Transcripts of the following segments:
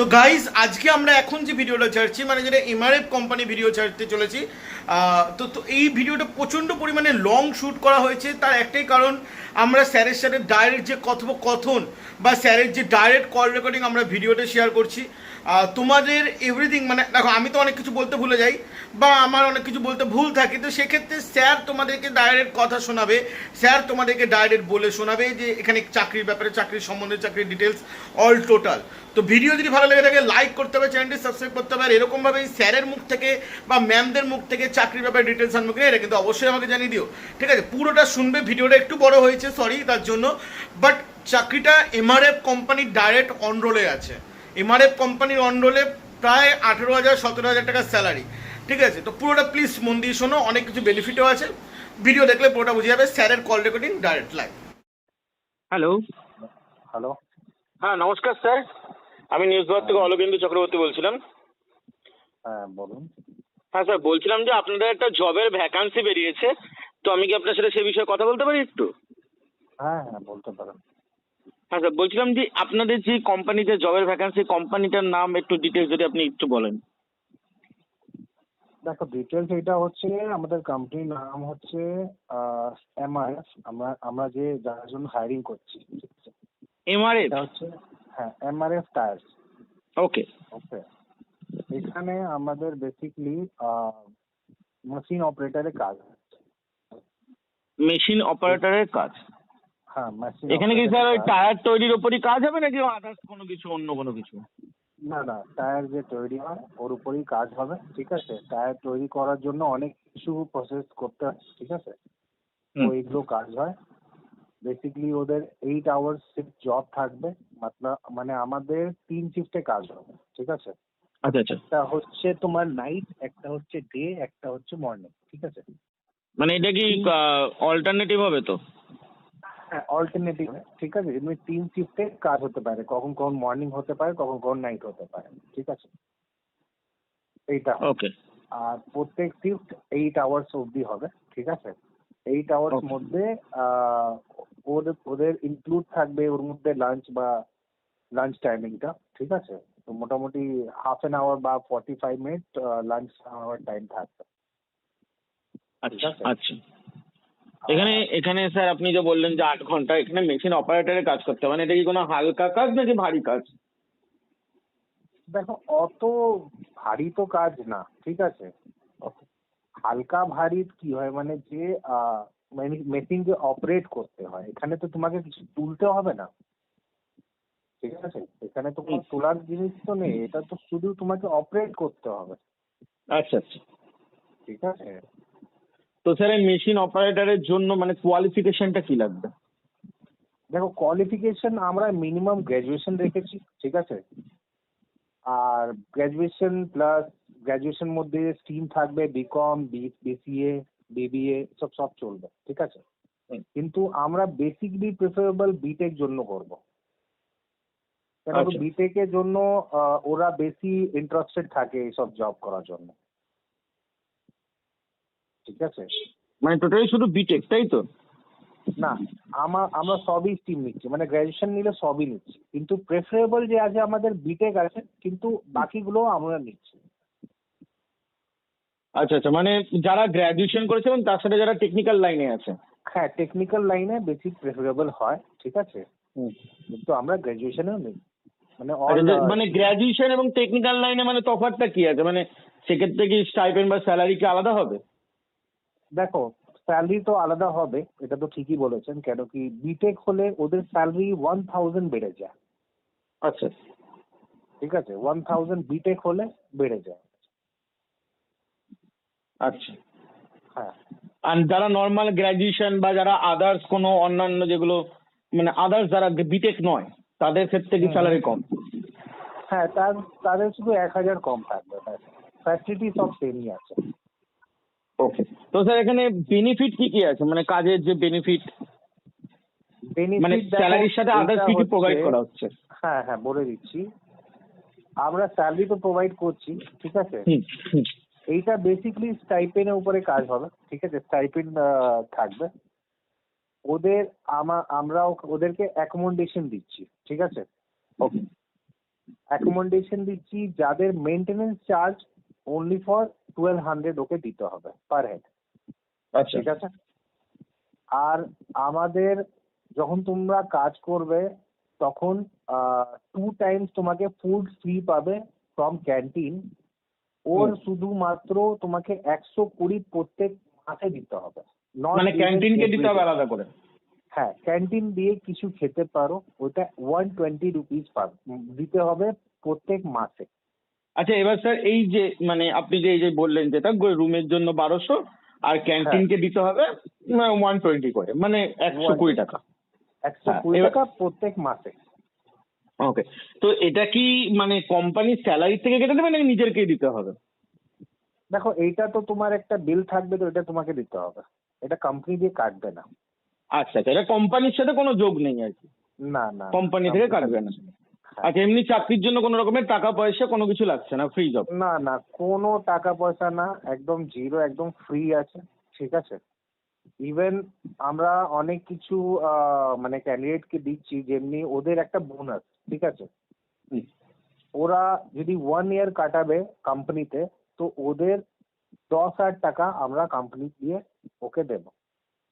তো গাইজ আজকে আমরা এখন যে ভিডিওটা ছাড়ছি মানে যেটা এমআরএফ কোম্পানি ভিডিও ছাড়তে চলেছি তো তো এই ভিডিওটা প্রচণ্ড পরিমাণে লং শ্যুট করা হয়েছে। তার একটাই কারণ, আমরা স্যারের সাথে ডাইরেক্ট যে কথোপকথন বা স্যারের যে ডাইরেক্ট কল রেকর্ডিং আমরা ভিডিওটা শেয়ার করছি তোমাদের এভরিথিং মানে দেখো, আমি তো অনেক কিছু বলতে ভুলে যাই বা আমার অনেক কিছু বলতে ভুল থাকে, তো সেক্ষেত্রে স্যার তোমাদেরকে ডাইরেক্ট কথা শোনাবে। স্যার তোমাদেরকে ডাইরেক্ট বলে শোনাবে যে এখানে চাকরির ব্যাপারে, চাকরির সম্বন্ধে, চাকরির ডিটেলস অল টোটাল তো ভিডিও যদি ভালো লেগে থাকে লাইক করতে হবে চ্যানেলটি সাবস্ক্রাইব করতে হবে। আর এরকমভাবে স্যারের মুখ থেকে বা ম্যামদের মুখ থেকে চাকরির ব্যাপারে ডিটেলস আনব কিনা এটা কিন্তু অবশ্যই আমাকে জানিয়ে দিও। ঠিক আছে পুরোটা শুনবে ভিডিওটা একটু বড় হয়েছে সরি তার জন্য। বাট চাকরিটা এমআরএফ কোম্পানির ডাইরেক্ট অনরোলে আছে। এমআরএফ কোম্পানির অনরোলে প্রায় আঠেরো হাজার সতেরো হাজার টাকার স্যালারি ঠিক আছে তো পুরোটা প্লিজ মন দিয়ে শোনো অনেক কিছু বেনিফিটও আছে। ভিডিও দেখলে পুরোটা বুঝে যাবে স্যারের call recording direct live hello hello হ্যাঁ নমস্কার স্যার আমি নিউজ ভারত থেকে অলোকেন্দু চক্রবর্তী বলছিলাম। হ্যাঁ বলুন। হ্যাঁ স্যার বলছিলাম যে আপনাদের একটা জবের ভ্যাকান্সি বেরিয়েছে। তো আমি কি আপনার সাথে সে বিষয়ে কথা বলতে পারি একটু? হ্যাঁ হ্যাঁ বলতে পারেন। হ্যাঁ স্যার বলছিলাম যে আপনাদের যে কোম্পানিতে জবের ভ্যাকান্সি কোম্পানিটার নাম একটু ডিটেলস যদি আপনি একটু বলেন। দেখো ডিটেলস এটা হচ্ছে আমাদের কোম্পানির নাম হচ্ছে এমআরএফ আমরা আমরা যে যার জন্য হায়ারিং করছি ঠিক আছে? এমআরএফ এটা হচ্ছে হ্যাঁ এমআরএফ টায়ার্স ওকে ওকে এখানে আমাদের বেসিকলি মেশিন অপারেটরের কাজ মেশিন অপারেটরের কাজ? হ্যাঁ মেশিন এখানে কি স্যার ওই টায়ার তৈরির ওপরই কাজ হবে নাকি আদার্স কোনো কিছু অন্য কোনো কিছু? না না টায়ার যে তৈরি হয় ওর উপরেই কাজ হবে ঠিক আছে? টায়ার তৈরি করার জন্য অনেক কিছু প্রসেস করতে হয় ঠিক আছে। এইগুলো কাজ হয়। বেসিক্যালি ওদের এইট আওয়ার্স শিফট জব থাকবে মানে আমাদের তিন শিফটে কাজ হবে ঠিক আছে? আচ্ছা আচ্ছা। একটা হচ্ছে তোমার নাইট একটা হচ্ছে ডে একটা হচ্ছে মর্নিং ঠিক আছে? মানে এটা কি অল্টারনেটিভ হবে তো? হ্যাঁ অল্টারনেটিভ ঠিক আছে? এমনি তিন শিফটে কাজ হতে পারে কখন কখন মর্নিং হতে পারে কখন কখন নাইট হতে পারে ঠিক আছে? এইটা ওকে আর প্রত্যেক শিফট এইট আওয়ার্স অবধি হবে ঠিক আছে? এইট আওয়ার্স মধ্যে ওদের ওদের ইনক্লুড থাকবে ওর মধ্যে লাঞ্চ বা লাঞ্চ টাইমিংটা ঠিক আছে? মোটামুটি হাফ অ্যান আওয়ার বা forty five minute lunch hour time থাকবে। আচ্ছা আচ্ছা। এখানে এখানে স্যার আপনি যে বললেন যে আট ঘণ্টা এখানে মেশিন অপারেটরের কাজ করতে মানে এটা কি কোনো হালকা কাজ নাকি ভারী কাজ? দেখো অত ভারী তো কাজ না ঠিক আছে? হালকা ভারী কি হয় মানে যে মেশিন যে অপারেট করতে হয়। এখানে তো তোমাকে কিছু তুলতে হবে না। ঠিক আছে? এখানে তো কোনো তোলার জিনিস তো নেই এটা তো শুধু তোমাকে অপারেট করতে হবে। আচ্ছা আচ্ছা। ঠিক আছে? তো স্যার এই মেশিন অপারেটরের জন্য মানে কোয়ালিফিকেশনটা কি লাগবে? দেখো কোয়ালিফিকেশন আমরা মিনিমাম গ্র্যাজুয়েশন রেখেছি ঠিক আছে? আর গ্র্যাজুয়েশন প্লাস গ্র্যাজুয়েশন মধ্যে স্ট্রিম থাকবে বিকম বিসিএ বিবিএ সব সব চলবে ঠিক আছে? কিন্তু আমরা বেসিকলি প্রেফারেবল বিটেক জন্য করব। কেন আচ্ছা। বিটেক এর জন্য আহ, ওরা বেশি ইন্টারেস্টেড থাকে এইসব জব করার জন্য। ঠিক আছে? মানে টোটালি শুধু বিটেক তাই তো? না আমার আমরা সবই স্ট্রিম নিচ্ছি। মানে গ্র্যাজুয়েশন নিলে সবই নিচ্ছি। কিন্তু প্রেফারেবল যে আছে আমাদের বিটেক আছে কিন্তু বাকিগুলো আমরা নিচ্ছি। আচ্ছা আচ্ছা মানে যারা গ্র্যাজুয়েশন করেছে এবং তার সাথে যারা টেকনিক্যাল লাইনে আছে। হ্যাঁ টেকনিক্যাল লাইনে বেশি প্রেফারেবল হয় ঠিক আছে? কিন্তু আমরা গ্র্যাজুয়েশনেও নেই। মানে আচ্ছা, মানে গ্র্যাজুয়েশন এবং টেকনিক্যাল লাইনে মানে তফাৎটা কি আছে? মানে সেক্ষেত্রে কি স্টাইপেন্ড বা স্যালারি কি আলাদা হবে? দেখো স্যালারি তো আলাদা হবে এটা তো ঠিকই বলেছেন কেন কি বিটেক হলে ওদের স্যালারি ওয়ান থাউজেন্ড বেড়ে যায়। আচ্ছা। ঠিক আছে? ওয়ান থাউজেন্ড বিটেক হলে বেড়ে যায়। আচ্ছা। হ্যাঁ। আর যারা নর্মাল গ্র্যাজুয়েশন বা যারা আদার্স কোনো অন্যান্য যেগুলো মানে আদার্স যারা বিটেক নয় তাদের ক্ষেত্রে কি। স্যালারি কম? হ্যাঁ তার তাদের শুধু এক হাজার কম থাকবে ফ্যাসিলিটি সব সেমই আছে। ওকে তো স্যার এখানে বেনিফিট কি কি আছে? মানে কাজের যে বেনিফিট মানে স্যালারির সাথে আদার্স কি কি প্রোভাইড করা হচ্ছে? হ্যাঁ হ্যাঁ বলে দিচ্ছি। আমরা স্যালারি তো প্রোভাইড করছি ঠিক আছে? এইটা বেসিক্যালি স্টাইপেনের উপরে কাজ হবে ঠিক আছে? স্টাইপেন থাকবে। ওদের আমা আমরা ওদেরকে অ্যাকোমোডেশন দিচ্ছি ঠিক আছে? ওকে অ্যাকোমোডেশন দিচ্ছি যাদের maintenance charge only for twelve hundred okay দিতে হবে পার হেড আচ্ছা। ঠিক আছে? আর আমাদের যখন তোমরা কাজ করবে তখন টু টাইমস তোমাকে ফুড ফ্রি পাবে ফ্রম ক্যান্টিন ওর। শুধুমাত্র তোমাকে একশো কুড়ি প্রত্যেক মাসে দিতে হবে। মানে ক্যান্টিনকে দিতে হবে আলাদা করে? হ্যাঁ ক্যান্টিন দিয়ে কিছু খেতে পারো ওটা ওয়ান টোয়েন্টি রুপিস দিতে হবে প্রত্যেক মাসে। আচ্ছা এবার স্যার এই যে মানে আপনি যে এই যে বললেন যেটা রুমের জন্য বারোশো আর ক্যান্টিনকে দিতে হবে ওয়ান টোয়েন্টি করে মানে একশো কুড়ি টাকা। একশো হ্যাঁ, কুড়ি টাকা প্রত্যেক মাসে। ওকে তো এটা কি মানে কোম্পানির স্যালারি থেকে কেটে দেবে নাকি নিজেরকেই দিতে হবে? দেখো এইটা তো তোমার একটা বিল থাকবে তো এটা তোমাকে দিতে হবে। এটা কোম্পানি দিয়ে কাটবে না। আচ্ছা আচ্ছা এটা কোম্পানির সাথে কোনো যোগ নেই আর কি। না না কোম্পানি থেকে কাটবে না। আচ্ছা এমনি চাকরির জন্য কোনো রকমের টাকা পয়সা কোনো কিছু লাগছে না ফ্রি জব না না কোনো টাকা পয়সা না একদম জিরো একদম ফ্রি আছে ঠিক আছে? ইভেন আমরা অনেক কিছু মানে ক্যান্ডিডেটকে দিচ্ছি যেমনি ওদের একটা বোনাস ঠিক আছে? ওরা যদি ওয়ান ইয়ার কাটাবে কোম্পানিতে তো ওদের দশ হাজার টাকা আমরা কোম্পানি দিয়ে ওকে দেবো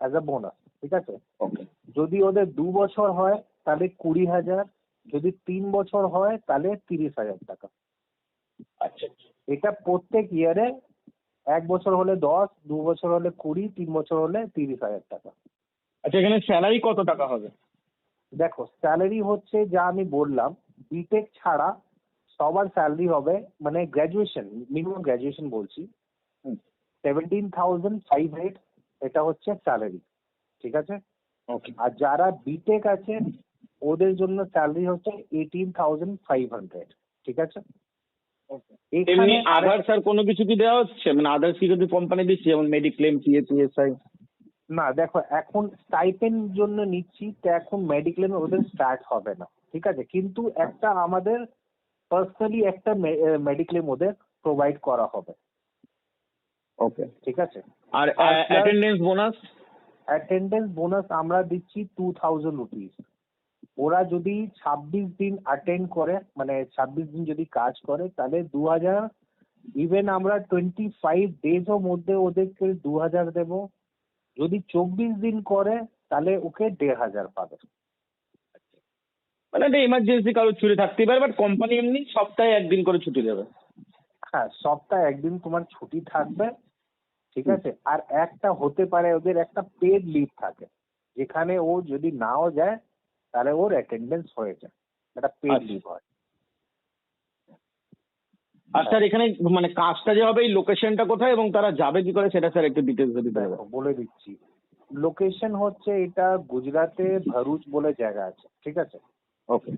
অ্যাজ আ বোনাস ঠিক আছে? ওকে যদি ওদের দু বছর হয় তাহলে কুড়ি হাজার। যদি তিন বছর হয় তাহলে তিরিশ হাজার টাকা। আচ্ছা। এটা প্রত্যেক ইয়ারে এক বছর হলে দশ দু বছর হলে কুড়ি তিন বছর হলে তিরিশ হাজার টাকা। আচ্ছা এখানে স্যালারি কত টাকা হবে? দেখো স্যালারি হচ্ছে যা আমি বললাম বিটেক ছাড়া সবার স্যালারি হবে মানে গ্র্যাজুয়েশন মিনিমাম গ্র্যাজুয়েশন বলছি। সেভেন্টিন থাউজেন্ড ফাইভ এটা হচ্ছে স্যালারি ঠিক আছে? ওকে আর যারা বিটেক আছে ওদের জন্য স্যালারি হচ্ছে এইটিন থাউজেন্ড ফাইভ হান্ড্রেড ঠিক আছে? এমনি আধার স্যার কোনো কিছু কি দেওয়া হচ্ছে? মানে কি যদি কোম্পানি দিচ্ছে যেমন মেডিক্লেম না দেখো এখন স্টাইপেন জন্য নিচ্ছি তো এখন মেডিক্লেম ওদের স্টার্ট হবে না ঠিক আছে? কিন্তু একটা আমাদের পার্সোনালি একটা মেডিক্লেম ওদের প্রোভাইড করা হবে। ওকে ঠিক আছে? আর অ্যাটেন্ডেন্স বোনাস অ্যাটেন্ডেন্স বোনাস আমরা দিচ্ছি টু থাউজেন্ড রুপিস ওরা যদি ছাব্বিশ দিন অ্যাটেন্ড করে মানে ছাব্বিশ দিন যদি কাজ করে তাহলে দু হাজার ইভেন আমরা টোয়েন্টি ফাইভ ডেজও মধ্যে ওদেরকে দু হাজার দেবো। যদি চব্বিশ দিন করে তাহলে ওকে দেড় হাজার পাবে। মানে একটা এমার্জেন্সি কারও ছুটি থাকতেই পারে বাট কোম্পানি এমনি সপ্তাহে একদিন করে ছুটি দেবে। হ্যাঁ সপ্তাহে একদিন তোমার ছুটি থাকবে। ঠিক আছে? আর একটা হতে পারে ওদের একটা পেড লিভ থাকে। যেখানে ও যদি নাও যায় তাহলে ওর অ্যাটেন্ডেন্স হয়ে যায়। একটা পেড। লিভ হয়। আর স্যার এখানে মানে কাজটা যে হবে এই লোকেশনটা কোথায় এবং তারা যাবে কি করে সেটা স্যার একটু ডিটেলস যদি বলে দিচ্ছি। লোকেশন হচ্ছে এটা গুজরাটে ভরুচ বলে জায়গা আছে ঠিক আছে? ওকে।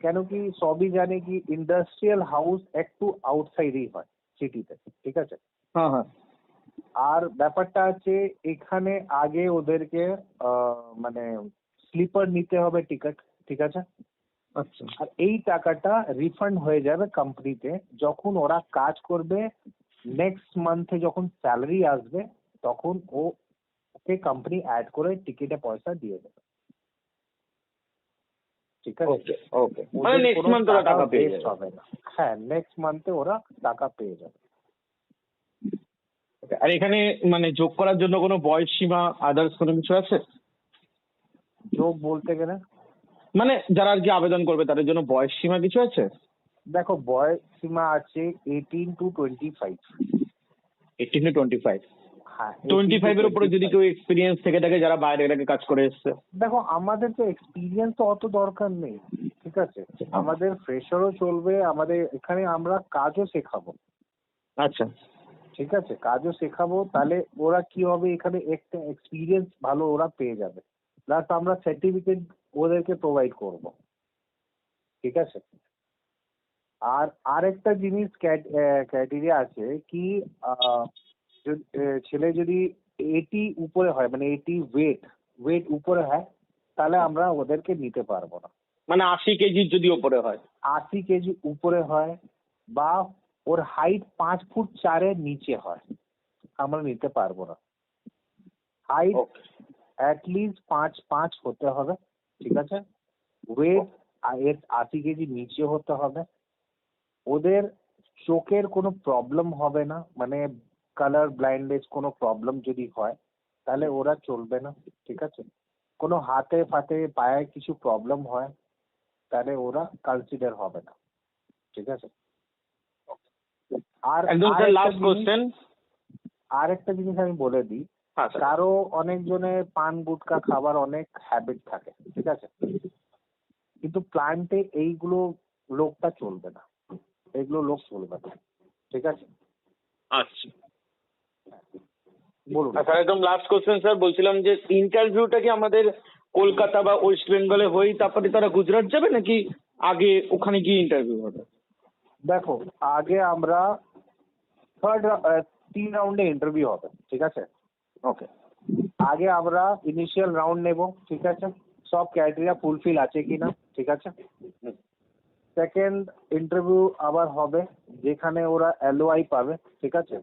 কেন কি সবই জানে কি ইন্ডাস্ট্রিয়াল হাউস একটু আউটসাইডেই হয় সিটিতে ঠিক আছে? হ্যাঁ হ্যাঁ। আর ব্যাপারটা আছে এখানে আগে ওদেরকে মানে স্লিপার নিতে হবে টিকিট ঠিক আছে? আচ্ছা। আর এই টাকাটা রিফান্ড হয়ে যাবে কোম্পানিতে যখন ওরা কাজ করবে নেক্সট মান্থে যখন স্যালারি আসবে তখন ও ওকে কোম্পানি অ্যাড করে টিকিটে পয়সা দিয়ে দেবে। ঠিক আছে? ওকে ওকে মানে নেক্সট কোনো ওরা টাকা পেয়ে যাবে। হবে না। হ্যাঁ নেক্সট মান্থে ওরা টাকা পেয়ে যাবে। আর এখানে মানে যোগ করার জন্য কোনো বয়স সীমা আদার্স কোনো কিছু আছে? যোগ বলতে গেলে? মানে যারা আর কি আবেদন করবে তাদের জন্য বয়স সীমা কিছু আছে? দেখো বয়স সীমা আছে eighteen to twenty five eighteen to twenty five হ্যাঁ টোয়েন্টি 18 to ফাইভের উপরে যদি কেউ এক্সপিরিয়েন্স থেকে থাকে যারা বাইরে এলাকায় কাজ করে এসছে। দেখো আমাদের তো এক্সপিরিয়েন্স তো অত দরকার নেই ঠিক আছে? আমাদের ফ্রেশারও চলবে আমাদের এখানে আমরা কাজও শেখাবো। আচ্ছা। ঠিক আছে? কাজও শেখাবো তাহলে ওরা কি হবে? এখানে একটা এক্সপিরিয়েন্স ভালো ওরা পেয়ে যাবে। প্লাস আমরা সার্টিফিকেট ওদেরকে প্রোভাইড করব। ঠিক আছে? আর আরেকটা জিনিস ক্রাইটেরিয়া আছে কি ছেলে যদি এইটি উপরে হয় মানে এইটি ওয়েট ওয়েট উপরে হয় তাহলে আমরা ওদেরকে নিতে পারব না। মানে আশি কেজির যদি ওপরে হয়। আশি কেজি উপরে হয় বা ওর হাইট পাঁচ ফুট চারের নিচে হয়। আমরা নিতে পারব না। হাইট অ্যাটলিস্ট পাঁচ পাঁচ হতে হবে ঠিক আছে? ওয়েট এর আশি কেজি নিচে হতে হবে। ওদের চোখের কোনো প্রবলেম হবে না মানে কালার ব্লাইন্ডনেস কোনো প্রবলেম যদি হয় তাহলে ওরা চলবে না ঠিক আছে? কোনো হাতে ফাতে পায়ে কিছু প্রবলেম হয় তাহলে ওরা কনসিডার হবে না ঠিক আছে? আর একদম আর স্যার একটা লাস্ট জিনিস- কোশ্চেন আর একটা জিনিস আমি বলে দিই। হ্যাঁ কারও অনেকজনের পান গুটকা খাবার অনেক হ্যাবিট থাকে ঠিক আছে? কিন্তু প্ল্যান্টে এইগুলো লোকটা চলবে না। এগুলো লোক চলবে না ঠিক আছে? আচ্ছা। বলুন। স্যার একদম লাস্ট কোশ্চেন স্যার বলছিলাম যে ইন্টারভিউটা কি আমাদের কলকাতা বা ওয়েস্ট বেঙ্গলে হয়েই তারপরে তারা গুজরাট যাবে নাকি আগে ওখানে গিয়ে ইন্টারভিউ হবে? দেখো আগে আমরা থার্ড তিন রাউন্ডে ইন্টারভিউ হবে, ঠিক আছে? ওকে আগে আমরা ইনিশিয়াল রাউন্ড নেব, ঠিক আছে? সব ক্রাইটেরিয়া ফুলফিল আছে কিনা, ঠিক আছে? সেকেন্ড ইন্টারভিউ আবার হবে, যেখানে ওরা এলওআই পাবে, ঠিক আছে?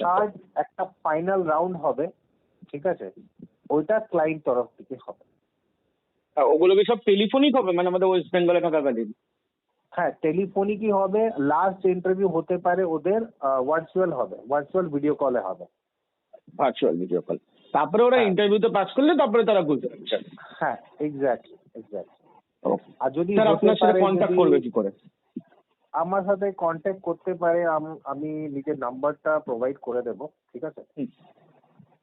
থার্ড একটা ফাইনাল রাউন্ড হবে, ঠিক আছে? ওইটা ক্লায়েন্ট তরফ থেকে হবে। ওগুলো কি সব টেলিফোনিক হবে? মানে আমাদের ওয়েস্ট বেঙ্গলে থাকাকালীন হ্যাঁ টেলিফোনিকই হবে লাস্ট ইন্টারভিউ হতে পারে ওদের ভার্চুয়াল হবে ভার্চুয়াল ভিডিও কলে হবে। ভার্চুয়াল ভিডিও কল তারপরে ওরা হ্যাঁ। ইন্টারভিউতে পাস করলে তারপরে তারা যাবে। হ্যাঁ এক্স্যাক্টলি এক্স্যাক্টলি আর যদি স্যার আপনার সাথে কন্ট্যাক্ট করবে কি করে? আমার সাথে কন্ট্যাক্ট করতে পারে আম- আমি নিজের নাম্বারটা প্রোভাইড করে দেবো ঠিক আছে?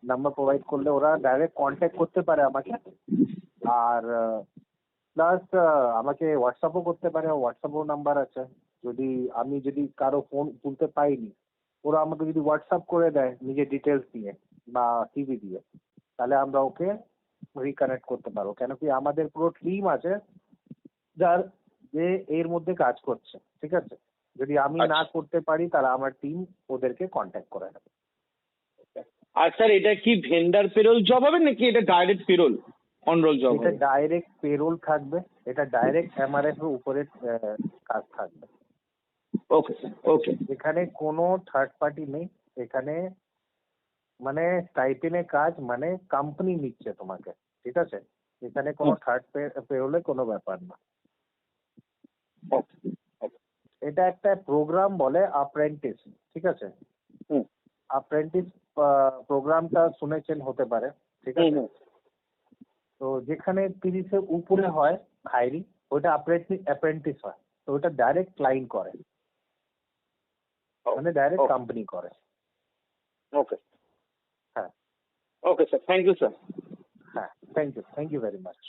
নাম্বার প্রোভাইড করলে ওরা ডাইরেক্ট কন্ট্যাক্ট করতে পারে আমাকে। আর প্লাস আমাকে হোয়াটসঅ্যাপও করতে পারে হোয়াটসঅ্যাপও নাম্বার আছে। যদি আমি যদি কারও ফোন তুলতে পাইনি ওরা আমাকে যদি হোয়াটসঅ্যাপ করে দেয় নিজের ডিটেলস দিয়ে বা সিভি দিয়ে তাহলে আমরা ওকে রিকানেক্ট করতে পারব। কেন কি আমাদের পুরো টিম আছে যার যে এর মধ্যে কাজ করছে ঠিক আছে? যদি আমি না আচ্ছা। করতে পারি তাহলে আমার টিম ওদেরকে কন্ট্যাক্ট করে নেবে আর স্যার এটা কি ভেন্ডার পেরোল জব হবে নাকি এটা ডাইরেক্ট পেরোল অনরোল জব এটা ডাইরেক্ট পেরোল থাকবে এটা ডাইরেক্ট এমআরএফ এর উপরে কাজ থাকবে। ওকে ওকে এখানে কোনো থার্ড পার্টি নেই এখানে মানে স্টাইপেনের কাজ মানে কোম্পানি নিচ্ছে তোমাকে ঠিক আছে? এখানে কোনো থার্ড পেরোলে কোনো ব্যাপার না। এটা একটা প্রোগ্রাম বলে অ্যাপ্রেন্টিস ঠিক আছে? অ্যাপ্রেন্টিস প্রোগ্রামটা শুনেছেন হতে পারে ঠিক আছে? তো যেখানে তিরিশের উপরে হয় হাইরি ওটা অ্যাপ্রেন্টিস অ্যাপ্রেন্টিস হয়। তো ওটা ডাইরেক্ট ক্লায়েন্ট করে। মানে ডাইরেক্ট Okay. কোম্পানি করে। ওকে হ্যাঁ। Okay sir thank you sir হ্যাঁ thank you thank you very much